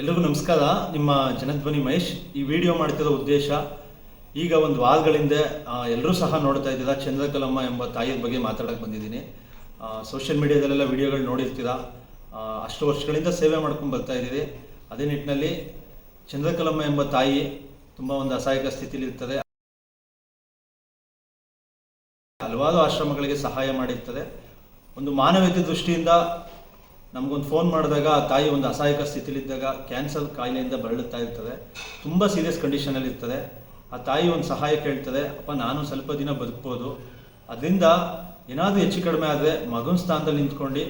ಎಲ್ರಿಗೂ ನಮಸ್ಕಾರ. ನಿಮ್ಮ ಜನಧ್ವನಿ ಮಹೇಶ್. ಈ ವಿಡಿಯೋ ಮಾಡ್ತಿರೋ ಉದ್ದೇಶ, ಈಗ ಒಂದು ವಾರಗಳಿಂದ ಎಲ್ಲರೂ ಸಹ ನೋಡ್ತಾ ಇದ್ದೀರಾ. ಚಂದ್ರಕಲಮ್ಮ ಎಂಬ ತಾಯಿಯ ಬಗ್ಗೆ ಮಾತಾಡಕ್ಕೆ ಬಂದಿದ್ದೀನಿ. ಸೋಷಿಯಲ್ ಮೀಡಿಯಾದಲ್ಲೆಲ್ಲ ವಿಡಿಯೋಗಳು ನೋಡಿರ್ತೀರಾ. ಅಷ್ಟು ವರ್ಷಗಳಿಂದ ಸೇವೆ ಮಾಡ್ಕೊಂಡು ಬರ್ತಾ ಇದ್ದೀವಿ ಅದೇ ನಿಟ್ಟಿನಲ್ಲಿ ಚಂದ್ರಕಲಮ್ಮ ಎಂಬ ತಾಯಿ ತುಂಬ ಒಂದು ಅಸಹಾಯಕ ಸ್ಥಿತಿಲಿ ಇರ್ತದೆ. ಹಲವಾರು ಆಶ್ರಮಗಳಿಗೆ ಸಹಾಯ ಮಾಡಿರ್ತದೆ. ಒಂದು ಮಾನವೀಯತೆ ದೃಷ್ಟಿಯಿಂದ ನಮಗೊಂದು ಫೋನ್ ಮಾಡಿದಾಗ ಆ ತಾಯಿ ಒಂದು ಅಸಹಾಯಕ ಸ್ಥಿತಿಲಿದ್ದಾಗ ಕ್ಯಾನ್ಸರ್ ಕಾಯಿಲೆಯಿಂದ ಬಳಲುತ್ತಾ ಇರ್ತದೆ. ತುಂಬ ಸೀರಿಯಸ್ ಕಂಡೀಷನಲ್ಲಿ ಇರ್ತದೆ. ಆ ತಾಯಿ ಒಂದು ಸಹಾಯ ಕೇಳ್ತದೆ. ಅಪ್ಪ ನಾನು ಸ್ವಲ್ಪ ದಿನ ಬದುಕ್ಬೋದು. ಅದರಿಂದ ಏನಾದರೂ ಹೆಚ್ಚು ಕಡಿಮೆ ಆದರೆ ಮಗನ ಸ್ಥಾನದಲ್ಲಿ ನಿಂತ್ಕೊಂಡು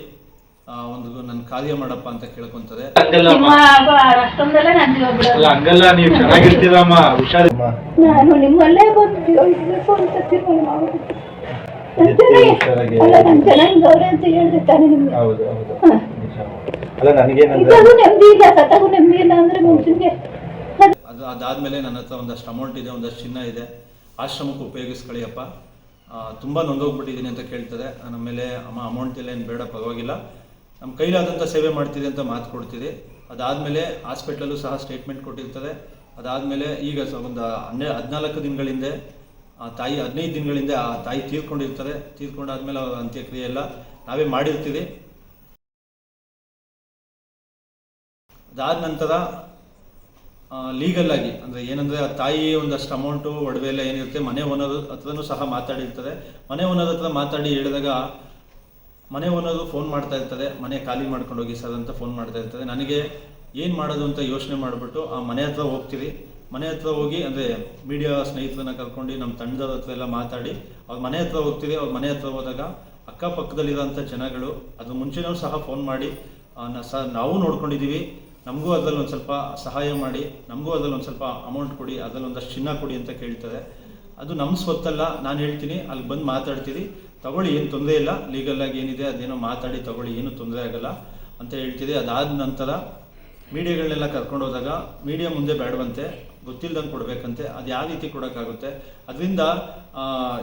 ಒಂದು ನನ್ನ ಕಾರ್ಯ ಮಾಡಪ್ಪ ಅಂತ ಕೇಳ್ಕೊಂತದೆ. ಹಂಗಲ್ಲ ನೀವು ಚೆನ್ನಾಗಿರ್ತೀರಮ್ಮ. ಹುಷಾರಿಮ್ಮ ನಾನು ನಿಮ್ಮಲ್ಲೇ ಬಂದು ಇರ್ಬೇಕು ಅಂತ ತೀರ್ಮಾನ ಮಾಡ್ಬಿಟ್ಟೆ. ನಾನ್ ಚೆನ್ನಾಗಿ- ಹುಷಾರಾಗಿ. ಅಲ್ಲ ನಾನು ಚೆನ್ನಾಗಿದ್ದವ್ರೆ ಅಂತ ಹೇಳ್ದೆ ತಾನೇ ನಿಮ್ಗೆ ಹೌದು ಹೌದು ಹಾ. ನಿಜ. ಅಲ್ಲ ನನಗೇನಂದ್ರೆ ಇದ್ದಾಗೂ ನೆಮ್ಮದಿ ಇಲ್ಲ ಸತ್ತಾಗೂ ನೆಮ್ಮದಿ ಇಲ್ಲ ಅಂದ್ರೆ ಮನುಷ್ಯನ್ಗೆ ಅದ್- ಅದು ಅದಾದ್ಮೇಲೆ ನನ್ನ ಹತ್ರ ಒಂದಷ್ಟು ಅಮೌಂಟ್ ಇದೆ ಒಂದಷ್ಟು ಚಿನ್ನ ಇದೆ ಆಶ್ರಮಕ್ಕೆ ಉಪಯೋಗಿಸ್ಕೊಳ್ಳಿಯಪ್ಪ ಆ, ತುಂಬ ನೊಂದೋಗ್ಬಿಟ್ಟಿದ್ದೀನಿ ಅಂತ ಕೇಳ್ತದೆ ನಮ್ಮ ಮೇಲೆ ಅಮ್ಮ ಅಮೌಂಟ್ ಎಲ್ಲ ಏನು ಬೇಡ ಪರವಾಗಿಲ್ಲ ನಮ್ಮ ಕೈಲಾದಂಥ ಸೇವೆ ಮಾಡ್ತಿದೆ ಅಂತ ಮಾತು ಕೊಡ್ತೀರಿ ಅದಾದಮೇಲೆ ಹಾಸ್ಪಿಟ್ಲಲ್ಲೂ ಸಹ ಸ್ಟೇಟ್ಮೆಂಟ್ ಕೊಟ್ಟಿರ್ತದೆ ಅದಾದಮೇಲೆ ಈಗ ಸ ಒಂದು ಹನ್ನೆ ಹದಿನಾಲ್ಕು ದಿನಗಳಿಂದ ಆ ತಾಯಿ ಹದಿನೈದು ದಿನಗಳಿಂದ ಆ ತಾಯಿ ತೀರ್ಕೊಂಡಿರ್ತಾರೆ. ತೀರ್ಕೊಂಡಾದ್ಮೇಲೆ ಅವ್ರ ಅಂತ್ಯಕ್ರಿಯೆ ಎಲ್ಲ ನಾವೇ ಮಾಡಿರ್ತೀವಿ. ಅದಾದ ನಂತರ ಲೀಗಲ್ ಆಗಿ, ಅಂದರೆ ಏನಂದರೆ ಆ ತಾಯಿ ಒಂದಷ್ಟು ಅಮೌಂಟು ಒಡವೆ ಎಲ್ಲ ಏನಿರುತ್ತೆ ಮನೆ ಓನರ್ ಹತ್ರನೂ ಸಹ ಮಾತಾಡಿರ್ತಾರೆ. ಮನೆ ಓನರ್ ಹತ್ರ ಮಾತಾಡಿ ಹೇಳಿದಾಗ ಮನೆ ಓನರು ಫೋನ್ ಮಾಡ್ತಾ ಇರ್ತಾರೆ. ಮನೆ ಖಾಲಿ ಮಾಡ್ಕೊಂಡು ಹೋಗಿ ಸರ್ ಅಂತ ಫೋನ್ ಮಾಡ್ತಾ ಇರ್ತಾರೆ. ನನಗೆ ಏನು ಮಾಡೋದು ಅಂತ ಯೋಚನೆ ಮಾಡಿಬಿಟ್ಟು ಆ ಮನೆ ಹತ್ರ ಹೋಗ್ತೀವಿ. ಮನೆ ಹತ್ರ ಹೋಗಿ, ಅಂದರೆ ಮೀಡಿಯಾ ಸ್ನೇಹಿತರನ್ನ ಕರ್ಕೊಂಡು ನಮ್ಮ ತಂಡದವ್ರ ಹತ್ರ ಎಲ್ಲ ಮಾತಾಡಿ, ಅವ್ರ ಮನೆ ಹತ್ರ ಹೋಗ್ತೀವಿ. ಅವ್ರ ಮನೆ ಹತ್ರ ಹೋದಾಗ ಅಕ್ಕಪಕ್ಕದಲ್ಲಿರೋಂಥ ಜನಗಳು, ಅದ್ರ ಮುಂಚೆನೂ ಸಹ ಫೋನ್ ಮಾಡಿ ಸಹ ನಾವು ನೋಡ್ಕೊಂಡಿದ್ದೀವಿ ನಮಗೂ ಅದರಲ್ಲಿ ಒಂದು ಸ್ವಲ್ಪ ಸಹಾಯ ಮಾಡಿ, ನಮಗೂ ಅದರಲ್ಲಿ ಒಂದು ಸ್ವಲ್ಪ ಅಮೌಂಟ್ ಕೊಡಿ, ಅದರಲ್ಲಿ ಒಂದಷ್ಟು ಚಿನ್ನ ಕೊಡಿ ಅಂತ ಕೇಳ್ತಾರೆ. ಅದು ನಮ್ಮ ಸ್ವತ್ತಲ್ಲ, ನಾನು ಹೇಳ್ತೀನಿ ಅಲ್ಲಿ ಬಂದು ಮಾತಾಡ್ತೀರಿ. ತಗೊಳ್ಳಿ, ಏನು ತೊಂದರೆ ಇಲ್ಲ. ಲೀಗಲ್ ಆಗಿ ಏನಿದೆ, ಅದೇನೋ ಮಾತಾಡಿ, ತಗೊಳ್ಳಿ, ಏನು ತೊಂದರೆ ಆಗಲ್ಲ ಅಂತ ಹೇಳ್ತೀರಿ. ಅದಾದ ನಂತರ ಮೀಡಿಯಾಗಳನ್ನೆಲ್ಲ ಕರ್ಕೊಂಡು ಹೋದಾಗ ಮೀಡಿಯಾ ಮುಂದೆ ಬೇಡವಂತೆ ಗೊತ್ತಿಲ್ದಂಗೆ ಕೊಡಬೇಕಂತೆ ಅದು ಯಾವ ರೀತಿ ಕೊಡೋಕ್ಕಾಗುತ್ತೆ ಅದರಿಂದ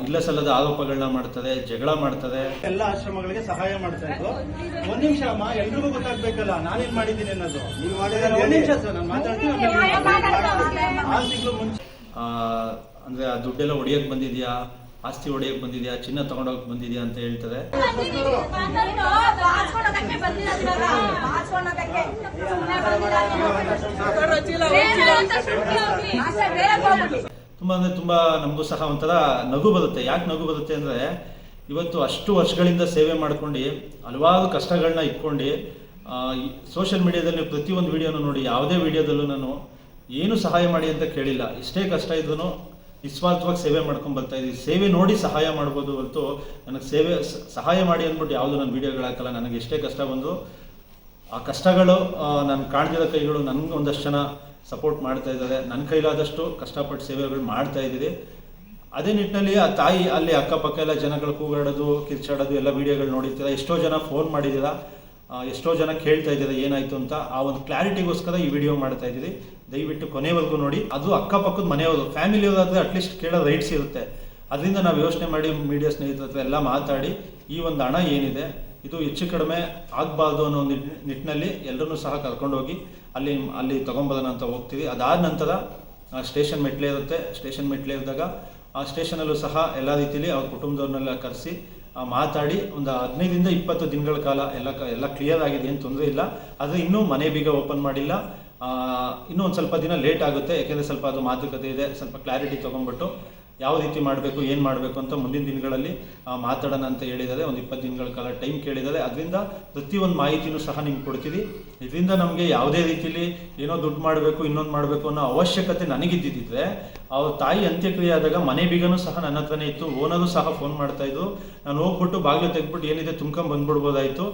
ಇಲ್ಲ ಸಲ್ಲದ ಆರೋಪಗಳನ್ನ ಮಾಡ್ತಾರೆ ಜಗಳ ಮಾಡ್ತಾರೆ ಎಲ್ಲ ಆಶ್ರಮಗಳಿಗೆ ಸಹಾಯ ಮಾಡ್ತಾ ಇದ್ರು ಒಂದ್ ನಿಮಿಷ ಅಮ್ಮ ಎಲ್ರಿಗೂ ಗೊತ್ತಾಗ್ಬೇಕಲ್ಲ ನಾನೇನ್ ಮಾಡಿದ್ದೀನಿ ಅನ್ನೋದು ನೀವು ಮಾಡಿದ್ರೆ ಒಂದ್ ನಿಮಿಷ ಸರ್ ನಾನು ಮಾತಾಡ್ತೀನಿ ಆಮೇಲೆ ಆರು ತಿಂಗಳು ಮುಂಚೆ ಆ, ಅಂದ್ರೆ ಆ ದುಡ್ಡೆಲ್ಲ ಹೊಡಿಯಕ್ ಬಂದಿದ್ಯಾ ಆಸ್ತಿ ಹೊಡಿಯಕ್ ಬಂದಿದ್ಯಾ ಚಿನ್ನ ತಗೊಂಡೋಗಕ್ ಬಂದಿದ್ಯಾ ಅಂತ ಹೇಳ್ತಾರೆ ಬಂದಿಲ್ಲ ತುಂಬ ಅಂದರೆ ತುಂಬ ನಮಗೂ ಸಹ ಒಂಥರ ನಗು ಬರುತ್ತೆ. ಯಾಕೆ ನಗು ಬರುತ್ತೆ ಅಂದರೆ ಇವತ್ತು ಅಷ್ಟು ವರ್ಷಗಳಿಂದ ಸೇವೆ ಮಾಡ್ಕೊಂಡು, ಹಲವಾರು ಕಷ್ಟಗಳನ್ನ ಇಟ್ಕೊಂಡು ಸೋಷಿಯಲ್ ಮೀಡಿಯಾದಲ್ಲಿ ಪ್ರತಿಯೊಂದು ವಿಡಿಯೋನು ನೋಡಿ, ಯಾವುದೇ ವಿಡಿಯೋದಲ್ಲೂ ನಾನು ಏನು ಸಹಾಯ ಮಾಡಿ ಅಂತ ಕೇಳಿಲ್ಲ. ಎಷ್ಟೇ ಕಷ್ಟ ಇದ್ರೂ ನಿಸ್ವಾರ್ಥವಾಗಿ ಸೇವೆ ಮಾಡ್ಕೊಂಡು ಬರ್ತಾ ಇದ್ದೀವಿ ಸೇವೆ ನೋಡಿ ಸಹಾಯ ಮಾಡ್ಬೋದು ಹೊರತು ನನಗೆ ಸೇವೆ ಸಹಾಯ ಮಾಡಿ ಅಂದ್ಬಿಟ್ಟು ಯಾವುದು ನನ್ನ ವಿಡಿಯೋಗಳು ಹಾಕಲ್ಲ. ನನಗೆ ಎಷ್ಟೇ ಕಷ್ಟ ಬಂದು ಆ ಕಷ್ಟಗಳು ನಾನು ಕಾಣ್ತಿರೋ ಕೈಗಳು ನನಗೆ ಒಂದಷ್ಟು ಜನ ಸಪೋರ್ಟ್ ಮಾಡ್ತಾ ಇದ್ದಾರೆ. ನನ್ನ ಕೈಲಾದಷ್ಟು ಕಷ್ಟಪಟ್ಟು ಸೇವೆಗಳು ಮಾಡ್ತಾ ಇದ್ದೀವಿ ಅದೇ ನಿಟ್ಟಿನಲ್ಲಿ ಆ ತಾಯಿ, ಅಲ್ಲಿ ಅಕ್ಕಪಕ್ಕ ಎಲ್ಲ ಜನಗಳು ಕೂಗಾಡೋದು, ಕಿರ್ಚಾಡೋದು, ಎಲ್ಲ ವೀಡಿಯೋಗಳು ನೋಡಿರ್ತೀರ? ಎಷ್ಟೋ ಜನ ಫೋನ್ ಮಾಡಿದ್ದೀರಾ? ಎಷ್ಟೋ ಜನ ಕೇಳ್ತಾ ಇದ್ದೀರಾ, ಏನಾಯ್ತು ಅಂತ? ಆ ಒಂದು ಕ್ಲಾರಿಟಿಗೋಸ್ಕರ ಈ ವಿಡಿಯೋ ಮಾಡ್ತಾ ಇದ್ದೀರಿ. ದಯವಿಟ್ಟು ಕೊನೆವರೆಗೂ ನೋಡಿ. ಅದು ಅಕ್ಕಪಕ್ಕದ ಮನೆಯವರು ಫ್ಯಾಮಿಲಿಯವರಾದ್ರೆ ಅಟ್ಲೀಸ್ಟ್ ಕೇಳೋ ರೈಟ್ಸ್ ಇರುತ್ತೆ. ಅದರಿಂದ ನಾವು ಯೋಚನೆ ಮಾಡಿ ಮೀಡಿಯಾ ಸ್ನೇಹಿತರ ಹತ್ರ ಎಲ್ಲ ಮಾತಾಡಿ, ಈ ಒಂದು ಹಣ ಏನಿದೆ, ಇದು ಹೆಚ್ಚು ಕಡಿಮೆ ಆಗಬಾರ್ದು ಅನ್ನೋ ಒಂದು ನಿಟ್- ನಿಟ್ಟಿನಲ್ಲಿ ಎಲ್ಲರನ್ನೂ ಸಹ ಕರ್ಕೊಂಡೋಗಿ ಅಲ್ಲಿ ಅಲ್ಲಿ ತೊಗೊಂಬರೋಣ ಅಂತ ಹೋಗ್ತೀವಿ. ಅದಾದ ನಂತರ ಸ್ಟೇಷನ್ ಮೆಟ್ಲೆ ಇರುತ್ತೆ. ಸ್ಟೇಷನ್ ಮೆಟ್ಲೆ ಇದ್ದಾಗ ಆ ಸ್ಟೇಷನಲ್ಲೂ ಸಹ ಎಲ್ಲ ರೀತಿಯಲ್ಲಿ ಅವ್ರ ಕುಟುಂಬದವ್ರನ್ನೆಲ್ಲ ಕರೆಸಿ ಮಾತಾಡಿ ಒಂದು ಹದಿನೈದರಿಂದ ಇಪ್ಪತ್ತು ದಿನಗಳ ಕಾಲ ಎಲ್ಲ ಎಲ್ಲ ಕ್ಲಿಯರ್ ಆಗಿದೆ, ಏನು ತೊಂದರೆ ಇಲ್ಲ. ಆದರೆ ಇನ್ನೂ ಮನೆ ಬೀಗ ಓಪನ್ ಮಾಡಿಲ್ಲ. ಇನ್ನೂ ಒಂದು ಸ್ವಲ್ಪ ದಿನ ಲೇಟ್ ಆಗುತ್ತೆ. ಯಾಕೆಂದರೆ ಸ್ವಲ್ಪ ಅದು ಮಾತುಕತೆ ಇದೆ. ಸ್ವಲ್ಪ ಕ್ಲಾರಿಟಿ ತೊಗೊಂಡ್ಬಿಟ್ಟು ಯಾವ ರೀತಿ ಮಾಡಬೇಕು, ಏನು ಮಾಡಬೇಕು ಅಂತ ಮುಂದಿನ ದಿನಗಳಲ್ಲಿ ಮಾತಾಡೋಣ ಅಂತ ಹೇಳಿದ್ದಾರೆ. ಒಂದು ಇಪ್ಪತ್ತು ದಿನಗಳ ಕಾಲ ಟೈಮ್ ಕೇಳಿದ್ದಾರೆ. ಅದರಿಂದ ಪ್ರತಿಯೊಂದು ಮಾಹಿತಿನೂ ಸಹ ನಿಮ್ಗೆ ಕೊಡ್ತೀವಿ. ಇದರಿಂದ ನಮಗೆ ಯಾವುದೇ ರೀತಿಯಲ್ಲಿ ಏನೋ ದುಡ್ಡು ಮಾಡಬೇಕು, ಇನ್ನೊಂದು ಮಾಡಬೇಕು ಅನ್ನೋ ಅವಶ್ಯಕತೆ ನನಗಿದ್ದಿದ್ದರೆ ಅವ್ರ ತಾಯಿ ಅಂತ್ಯಕ್ರಿಯೆ ಆದಾಗ ಮನೆ ಬೀಗನೂ ಸಹ ನನ್ನ ಹತ್ರನೇ ಇತ್ತು. ಓನರು ಸಹ ಫೋನ್ ಮಾಡ್ತಾ ಇದ್ದು ನಾನು ಹೋಗ್ಬಿಟ್ಟು ಬಾಗಿಲು ತೆಗ್ಬಿಟ್ಟು ಏನಿದೆ ತುಂಬ್ಕೊಂಡು ಬಂದ್ಬಿಡ್ಬೋದಾಯ್ತು.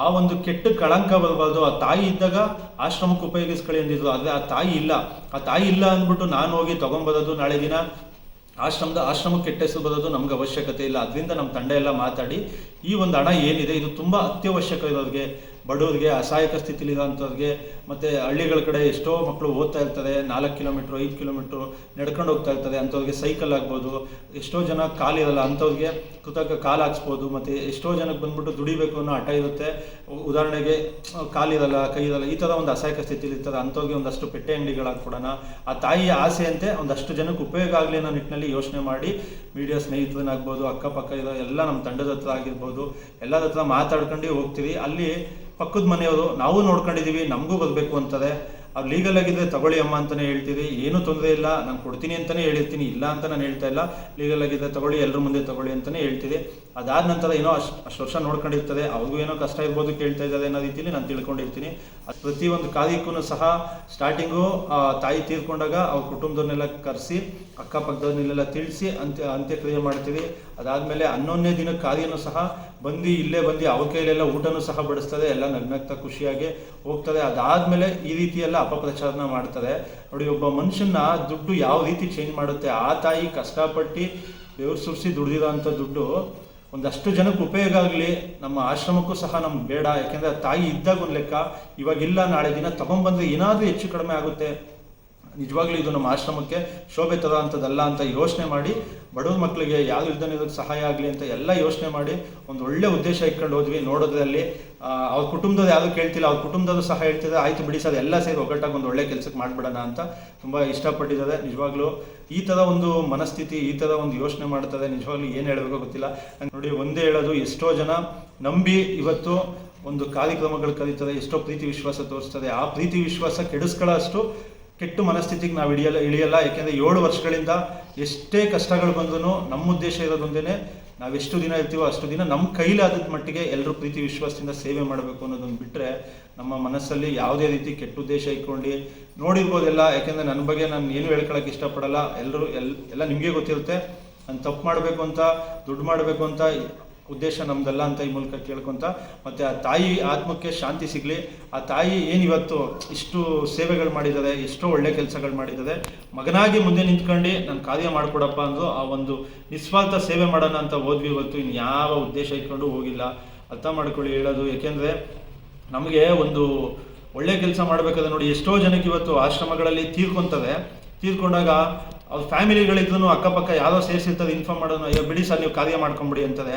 ಆ ಒಂದು ಕೆಟ್ಟ ಕಳಂಕ ಬರಬಾರ್ದು. ಆ ತಾಯಿ ಇದ್ದಾಗ ಆಶ್ರಮಕ್ಕೆ ಉಪಯೋಗಿಸ್ಕೊಳ್ಳಿ ಅಂದಿದ್ರು. ಆದರೆ ಆ ತಾಯಿ ಇಲ್ಲ. ಆ ತಾಯಿ ಇಲ್ಲ ಅಂದ್ಬಿಟ್ಟು ನಾನು ಹೋಗಿ ತೊಗೊಂಬರೋದು ನಾಳೆ ದಿನ. ಆಶ್ರಮದ ಆಶ್ರಮಕ್ಕೆ ಹೆಸರು ಬರೋದು ನಮ್ಗೆ ಅವಶ್ಯಕತೆ ಇಲ್ಲ. ಅದರಿಂದ ನಮ್ಮ ತಂಡ ಎಲ್ಲ ಮಾತಾಡಿ, ಈ ಒಂದು ಹಣ ಏನಿದೆ, ಇದು ತುಂಬ ಅತ್ಯವಶ್ಯಕ ಇರೋರಿಗೆ ಬಡವರಿಗೆ ಅಸಹಾಯಕ ಸ್ಥಿತಿಲಿರೋಂಥವ್ರಿಗೆ ಮತ್ತು ಹಳ್ಳಿಗಳ ಕಡೆ ಎಷ್ಟೋ ಮಕ್ಕಳು ಓದ್ತಾ ಇರ್ತಾರೆ, ನಾಲ್ಕು ಕಿಲೋಮೀಟ್ರ್, ಐದು ಕಿಲೋಮೀಟ್ರು ನಡ್ಕೊಂಡು ಹೋಗ್ತಾ ಇರ್ತಾರೆ, ಅಂಥವ್ರಿಗೆ ಸೈಕಲ್ ಆಗ್ಬೋದು ಎಷ್ಟೋ ಜನ ಕಾಲಿರಲ್ಲ ಅಂಥವ್ರಿಗೆ ಕೃತಕ ಕಾಲು ಹಾಕ್ಸ್ಬೋದು, ಮತ್ತು ಎಷ್ಟೋ ಜನಕ್ಕೆ ಬಂದ್ಬಿಟ್ಟು ದುಡಿಬೇಕು ಅನ್ನೋ ಹಠ ಇರುತ್ತೆ. ಉದಾಹರಣೆಗೆ ಕಾಲಿರಲ್ಲ ಕೈ ಈ ಥರ ಒಂದು ಅಸಹಾಯಕ ಸ್ಥಿತಿಲಿರ್ತಾರೆ ಅಂಥವ್ರಿಗೆ ಒಂದಷ್ಟು ಪೆಟ್ಟೆ ಅಂಗಡಿಗಳಾಗಿ ಕೊಡೋಣ ಆ ತಾಯಿಯ ಆಸೆಯಂತೆ ಒಂದಷ್ಟು ಜನಕ್ಕೆ ಉಪಯೋಗ ಆಗಲಿ ಅನ್ನೋ ನಿಟ್ಟಿನಲ್ಲಿ ಯೋಚನೆ ಮಾಡಿ, ಮೀಡಿಯಾ ಸ್ನೇಹಿತರನ್ನಾಗ್ಬೋದು, ಅಕ್ಕಪಕ್ಕ ಇರೋ ಎಲ್ಲ ನಮ್ಮ ತಂಡದ ಹತ್ರ ಆಗಿರ್ಬೋದು, ಎಲ್ಲರ ಹತ್ರ ಮಾತಾಡ್ಕೊಂಡು ಹೋಗ್ತೀವಿ. ಅಲ್ಲಿ ಪಕ್ಕದ ಮನೆಯವರು ನಾವು ನೋಡ್ಕೊಂಡಿದೀವಿ ನಮಗೂ ಬರಬೇಕು ಅಂತಾರೆ ಅವ್ರು ಲೀಗಲ್ ಆಗಿದ್ರೆ ತಗೊಳ್ಳಿ ಅಮ್ಮ ಅಂತಾನೆ ಹೇಳ್ತೀವಿ ಏನೂ ತೊಂದರೆ ಇಲ್ಲ. ನಾನು ಕೊಡ್ತೀನಿ ಅಂತಾನೆ ಹೇಳಿರ್ತೀನಿ. ಇಲ್ಲ ಅಂತ ನಾನು ಹೇಳ್ತಾ ಇಲ್ಲ. ಲೀಗಲ್ ಆಗಿದ್ರೆ ತಗೊಳ್ಳಿ ಎಲ್ಲರ ಮುಂದೆ ತಗೊಳ್ಳಿ ಅಂತಾನೆ ಹೇಳ್ತೀವಿ ಅದಾದ ನಂತರ ಏನೋ ಅಷ್ಟು ಅಷ್ಟು ವರ್ಷ ನೋಡ್ಕೊಂಡಿರ್ತದೆ. ಅವ್ರಿಗೂ ಏನೋ ಕಷ್ಟ ಇರ್ಬೋದು ಕೇಳ್ತಾ ಇದ್ದಾರೆ ಅನ್ನೋ ರೀತಿಯಲ್ಲಿ ನಾನು ತಿಳ್ಕೊಂಡಿರ್ತೀನಿ. ಅದು ಪ್ರತಿಯೊಂದು ಕಾರ್ಯಕ್ಕೂ ಸಹ ಸ್ಟಾರ್ಟಿಂಗು ತಾಯಿ ತೀರ್ಕೊಂಡಾಗ ಅವ್ರ ಕುಟುಂಬದವ್ರನ್ನೆಲ್ಲ ಕರೆಸಿ, ಅಕ್ಕಪಕ್ಕದವ್ರನ್ನೆಲ್ಲ ತಿಳಿಸಿ ಅಂತ್ಯ, ಅಂತ್ಯಕ್ರಿಯೆ ಮಾಡ್ತೀವಿ ಅದಾದಮೇಲೆ ಹನ್ನೊಂದನೇ ದಿನ ಕಾರ್ಯನೂ ಸಹ ಬಂದು ಇಲ್ಲೇ ಬಂದು ಅವ್ರ ಕೈಲೆಲ್ಲ ಊಟನೂ ಸಹ ಬಡಿಸ್ತದೆ. ಎಲ್ಲ ನಗ್ನಗ್ತಾ ಖುಷಿಯಾಗಿ ಹೋಗ್ತದೆ. ಅದಾದಮೇಲೆ ಈ ರೀತಿ ಎಲ್ಲ ಅಪಪ್ರಚಾರನ ಮಾಡ್ತಾರೆ ನೋಡಿ, ಒಬ್ಬ ಮನುಷ್ಯನ ದುಡ್ಡು ಯಾವ ರೀತಿ ಚೇಂಜ್ ಮಾಡುತ್ತೆ, ಆ ತಾಯಿ ಕಷ್ಟಪಟ್ಟು ಬೆವರು ಸುರಿಸಿ ದುಡ್ದಿರೋ ಅಂಥ ದುಡ್ಡು ಒಂದಷ್ಟು ಜನಕ್ಕೆ ಉಪಯೋಗ ಆಗಲಿ, ನಮ್ಮ ಆಶ್ರಮಕ್ಕೂ ಸಹ ನಮ್ಗೆ ಬೇಡ. ಯಾಕೆಂದರೆ ತಾಯಿ ಇದ್ದಾಗ ಒಂದು ಲೆಕ್ಕ, ಇವಾಗಿಲ್ಲ ನಾಳೆ ದಿನ ತಗೊಂಡ್ಬಂದ್ರೆ ಏನಾದರೂ ಹೆಚ್ಚು ಕಡಿಮೆ ಆಗುತ್ತೆ. ನಿಜವಾಗ್ಲೂ ಇದು ನಮ್ಮ ಆಶ್ರಮಕ್ಕೆ ಶೋಭೆ ತರೋ ಅಂಥದ್ದಲ್ಲ ಅಂತ ಯೋಚನೆ ಮಾಡಿ, ಬಡವ್ರ ಮಕ್ಕಳಿಗೆ ಯಾರು ಇಲ್ದನೆ ಇದಕ್ಕೆ ಸಹಾಯ ಆಗಲಿ ಅಂತ ಎಲ್ಲ ಯೋಚನೆ ಮಾಡಿ, ಒಂದು ಒಳ್ಳೆ ಉದ್ದೇಶ ಇಟ್ಕೊಂಡು ಹೋದ್ವಿ ನೋಡೋದ್ರಲ್ಲಿ. ಅವ್ರ ಕುಟುಂಬದವ್ರು ಯಾರು ಕೇಳ್ತಿಲ್ಲ, ಅವ್ರ ಕುಟುಂಬದವರು ಸಹ ಹೇಳ್ತಿದ್ದಾರೆ, ಆಯ್ತು ಬಿಡಿ ಸರ್, ಎಲ್ಲ ಸೇರಿ ಒಗ್ಗಟ್ಟಾಗಿ ಒಂದು ಒಳ್ಳೆ ಕೆಲಸಕ್ಕೆ ಮಾಡಿಬಿಡೋಣ ಅಂತ ತುಂಬ ಇಷ್ಟಪಟ್ಟಿದ್ದಾರೆ. ನಿಜವಾಗ್ಲೂ ಈ ಥರ ಒಂದು ಮನಸ್ಥಿತಿ, ಈ ಥರ ಒಂದು ಯೋಚನೆ ಮಾಡ್ತಾರೆ, ನಿಜವಾಗ್ಲೂ ಏನು ಹೇಳಬೇಕೋ ಗೊತ್ತಿಲ್ಲ. ನೋಡಿ, ಒಂದೇ ಹೇಳೋದು, ಎಷ್ಟೋ ಜನ ನಂಬಿ ಇವತ್ತು ಒಂದು ಕಾರ್ಯಕ್ರಮಗಳು ಕರೀತಾರೆ, ಎಷ್ಟೋ ಪ್ರೀತಿ ವಿಶ್ವಾಸ ತೋರಿಸ್ತದೆ ಆ ಪ್ರೀತಿ ವಿಶ್ವಾಸ ಕೆಡಿಸ್ಕೊಳ್ಳೋಷ್ಟು ಕೆಟ್ಟು ಮನಸ್ಥಿತಿಗೆ ನಾವು ಇಳಿಯಲ್ಲ ಇಳಿಯಲ್ಲ. ಯಾಕೆಂದರೆ ಏಳು ವರ್ಷಗಳಿಂದ ಎಷ್ಟೇ ಕಷ್ಟಗಳು ಬಂದರೂ ನಮ್ಮ ಉದ್ದೇಶ ಇರೋದೊಂದೇ ನಾವೆಷ್ಟು ದಿನ ಇರ್ತೀವೋ ಅಷ್ಟು ದಿನ ನಮ್ಮ ಕೈಲಾದ ಮಟ್ಟಿಗೆ ಎಲ್ಲರೂ ಪ್ರೀತಿ, ವಿಶ್ವಾಸದಿಂದ ಸೇವೆ ಮಾಡಬೇಕು ಅನ್ನೋದನ್ನು ಬಿಟ್ಟರೆ ನಮ್ಮ ಮನಸ್ಸಲ್ಲಿ ಯಾವುದೇ ರೀತಿ ಕೆಟ್ಟ ಉದ್ದೇಶ ಇಟ್ಕೊಂಡು ನೋಡಿರ್ಬೋದೆಲ್ಲ. ಯಾಕೆಂದರೆ ನನ್ನ ಬಗ್ಗೆ ನಾನು ಏನು ಹೇಳ್ಕೊಳಕ್ಕೆ ಇಷ್ಟಪಡಲ್ಲ. ಎಲ್ಲರೂ ಎಲ್, ಎಲ್ಲ ನಿಮಗೆ ಗೊತ್ತಿರುತ್ತೆ. ನಾನು ತಪ್ಪು ಮಾಡಬೇಕು ಅಂತ, ದುಡ್ಡು ಮಾಡಬೇಕು ಅಂತ ಉದ್ದೇಶ ನಮ್ದಲ್ಲ ಅಂತ ಈ ಮೂಲಕ ಕೇಳ್ಕೊಂತ, ಮತ್ತೆ ಆ ತಾಯಿ ಆತ್ಮಕ್ಕೆ ಶಾಂತಿ ಸಿಗಲಿ, ಆ ತಾಯಿ ಏನಿವತ್ತು ಇಷ್ಟು ಸೇವೆಗಳು ಮಾಡಿದ್ದಾರೆ, ಎಷ್ಟೋ ಒಳ್ಳೆ ಕೆಲಸಗಳು ಮಾಡಿದ್ದಾರೆ, ಮಗನಾಗಿ ಮುಂದೆ ನಿಂತ್ಕೊಂಡು ನಾನು ಕಾರ್ಯ ಮಾಡಿಕೊಡಪ್ಪ ಅಂದು ಆ ಒಂದು ನಿಸ್ವಾರ್ಥ ಸೇವೆ ಮಾಡೋಣ ಅಂತ ಹೋದ್ವಿ ಇವತ್ತು, ಇನ್ನು ಯಾವ ಉದ್ದೇಶ ಇಟ್ಕೊಂಡು ಹೋಗಿಲ್ಲ. ಅರ್ಥ ಮಾಡ್ಕೊಳ್ಳಿ ಹೇಳೋದು, ಯಾಕೆಂದರೆ ನಮಗೆ ಒಂದು ಒಳ್ಳೆ ಕೆಲಸ ಮಾಡಬೇಕಾದ್ರೆ ನೋಡಿ ಎಷ್ಟೋ ಜನಕ್ಕೆ ಇವತ್ತು ಆಶ್ರಮಗಳಲ್ಲಿ ತೀರ್ಕೊಂತದೆ ತೀರ್ಕೊಂಡಾಗ ಅವ್ರ ಫ್ಯಾಮಿಲಿಗಳಿದ್ರು ಅಕ್ಕಪಕ್ಕ ಯಾರೋ ಸೇರಿಸಿರ್ತಾರೆ, ಇನ್ಫಾರ್ಮ್ ಮಾಡೋನು, ಅಯ್ಯೋ, ಬಿಡಿ ಸರ್, ನೀವು ಕಾರ್ಯ ಮಾಡ್ಕೊಂಬಿಡಿ ಅಂತದೆ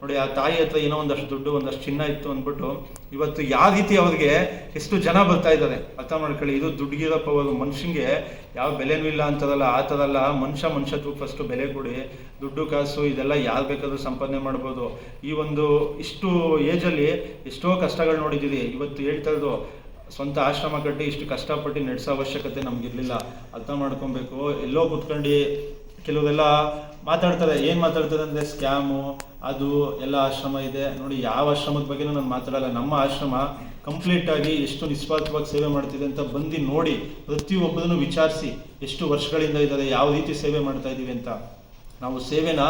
ನೋಡಿ, ಆ ತಾಯಿ ಹತ್ರ ಏನೋ ಒಂದಷ್ಟು ದುಡ್ಡು, ಒಂದಷ್ಟು ಚಿನ್ನ ಇತ್ತು ಅಂದ್ಬಿಟ್ಟು ಇವತ್ತು ಯಾವ ರೀತಿ ಅವ್ರಿಗೆ ಎಷ್ಟು ಜನ ಬರ್ತಾ ಇದ್ದಾರೆ ಅರ್ಥ ಮಾಡ್ಕೊಳ್ಳಿ. ಇದು ದುಡ್ಡಿಗಿರಪ್ಪ ಒಂದು ಮನುಷ್ಯನಿಗೆ ಯಾವ ಬೆಲೆನೂ ಇಲ್ಲ ಅಂತದಲ್ಲ ಆ ಥರ ಅಲ್ಲ ಮನುಷ್ಯ ಮನುಷ್ಯತ್ವಕ್ಕೆ ಫಸ್ಟು ಬೆಲೆ ಕೊಡಿ. ದುಡ್ಡು, ಕಾಸು, ಇದೆಲ್ಲ ಯಾರು ಬೇಕಾದರೂ ಸಂಪಾದನೆ ಮಾಡ್ಬೋದು. ಈ ಒಂದು ಇಷ್ಟು ಏಜಲ್ಲಿ ಎಷ್ಟೋ ಕಷ್ಟಗಳು ನೋಡಿದ್ದೀರಿ. ಇವತ್ತು ಹೇಳ್ತಾ ಇರೋದು, ಸ್ವಂತ ಆಶ್ರಮ ಕಟ್ಟಿ ಇಷ್ಟು ಕಷ್ಟಪಟ್ಟು ನಡೆಸೋ ಅವಶ್ಯಕತೆ ನಮಗಿರಲಿಲ್ಲ. ಅರ್ಥ ಮಾಡ್ಕೊಬೇಕು. ಎಲ್ಲೋ ಕುತ್ಕೊಂಡು ಕೆಲವರೆಲ್ಲ ಮಾತಾಡ್ತಾರೆ, ಏನು ಮಾತಾಡ್ತಾರೆ ಅಂದರೆ ಸ್ಕ್ಯಾಮು, ಅದು ಎಲ್ಲ ಆಶ್ರಮ ಇದೆ. ನೋಡಿ, ಯಾವ ಆಶ್ರಮದ ಬಗ್ಗೆ ನಾನು ಮಾತಾಡಲ್ಲ. ನಮ್ಮ ಆಶ್ರಮ ಕಂಪ್ಲೀಟ್ ಆಗಿ ಎಷ್ಟು ನಿಸ್ವಾರ್ಥವಾಗಿ ಸೇವೆ ಮಾಡ್ತಿದೆ ಅಂತ ಬಂದು ನೋಡಿ, ಪ್ರತಿಯೊಬ್ಬರನ್ನು ವಿಚಾರಿಸಿ ಎಷ್ಟು ವರ್ಷಗಳಿಂದ ಇದ್ದಾರೆ, ಯಾವ ರೀತಿ ಸೇವೆ ಮಾಡ್ತಾ ಇದ್ದೀವಿ ಅಂತ. ನಾವು ಸೇವೆನ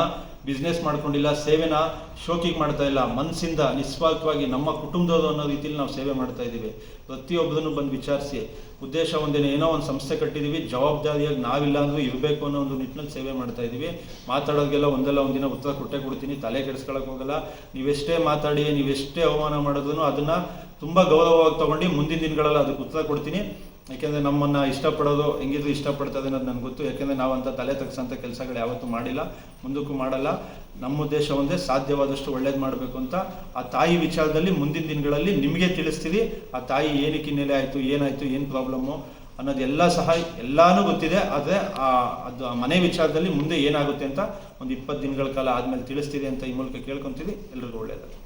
ಬಿಸ್ನೆಸ್ ಮಾಡ್ಕೊಂಡಿಲ್ಲ, ಸೇವೆನ ಶೋಕಿಗೆ ಮಾಡ್ತಾ ಇಲ್ಲ ಮನಸ್ಸಿಂದ ನಿಸ್ವಾರ್ಥವಾಗಿ ನಮ್ಮ ಕುಟುಂಬದವರು ಅನ್ನೋ ರೀತಿಯಲ್ಲಿ ನಾವು ಸೇವೆ ಮಾಡ್ತಾ ಇದ್ದೀವಿ. ಪ್ರತಿಯೊಬ್ಬರನ್ನು ಬಂದು ವಿಚಾರಿಸಿ. ಉದ್ದೇಶ ಒಂದೇನೆ, ಏನೋ ಒಂದು ಸಂಸ್ಥೆ ಕಟ್ಟಿದ್ದೀವಿ ಜವಾಬ್ದಾರಿಯಾಗಿ ನಾವಿಲ್ಲ ಅಂದ್ರೂ ಇರಬೇಕು ಅನ್ನೋ ಒಂದು ನಿಟ್ಟಿನಲ್ಲಿ ಸೇವೆ ಮಾಡ್ತಾ ಇದ್ದೀವಿ. ಮಾತಾಡೋದಕ್ಕೆಲ್ಲ ಒಂದಲ್ಲ ಒಂದಿನ ಉತ್ತರ ಕೊಟ್ಟೆ ಕೊಡ್ತೀನಿ, ತಲೆ ಕೆಡಿಸ್ಕೊಳಕ್ಕೆ ಹೋಗಲ್ಲ. ನೀವೆಷ್ಟೇ ಮಾತಾಡಿ, ನೀವೆಷ್ಟೇ ಅವಮಾನ ಮಾಡಿದ್ರು ಅದನ್ನು ತುಂಬ ಗೌರವವಾಗಿ ತಗೊಂಡು ಮುಂದಿನ ದಿನಗಳಲ್ಲಿ ಅದಕ್ಕೆ ಉತ್ತರ ಕೊಡ್ತೀನಿ. ಯಾಕೆಂದರೆ ನಮ್ಮನ್ನು ಇಷ್ಟಪಡೋದು ಹೆಂಗಿದ್ರು ಇಷ್ಟಪಡ್ತದೆ ಅನ್ನೋದು ನನಗೆ ಗೊತ್ತು. ಯಾಕೆಂದರೆ ನಾವಂಥ ತಲೆ ತಗ್ಸೋಂಥ ಕೆಲಸಗಳು ಯಾವತ್ತೂ ಮಾಡಿಲ್ಲ, ಮುಂದಕ್ಕೂ ಮಾಡಲ್ಲ. ನಮ್ಮ ಉದ್ದೇಶ ಒಂದೇ, ಸಾಧ್ಯವಾದಷ್ಟು ಒಳ್ಳೇದು ಮಾಡಬೇಕು ಅಂತ. ಆ ತಾಯಿ ವಿಚಾರದಲ್ಲಿ ಮುಂದಿನ ದಿನಗಳಲ್ಲಿ ನಿಮಗೆ ತಿಳಿಸ್ತೀವಿ, ಆ ತಾಯಿ ಏನಕ್ಕೆ ಹಿನ್ನೆಲೆ ಆಯಿತು, ಏನಾಯಿತು, ಏನು ಪ್ರಾಬ್ಲಮ್ಮು ಅನ್ನೋದೆಲ್ಲ ಸಹ ಎಲ್ಲಾನು ಗೊತ್ತಿದೆ. ಆದರೆ ಆ, ಅದು ಆ ಮನೆ ವಿಚಾರದಲ್ಲಿ ಮುಂದೆ ಏನಾಗುತ್ತೆ ಅಂತ ಒಂದು ಇಪ್ಪತ್ತು ದಿನಗಳ ಕಾಲ ಆದಮೇಲೆ ತಿಳಿಸ್ತೀವಿ ಅಂತ ಈ ಮೂಲಕ ಕೇಳ್ಕೊತೀವಿ. ಎಲ್ರಿಗೂ ಒಳ್ಳೆಯದು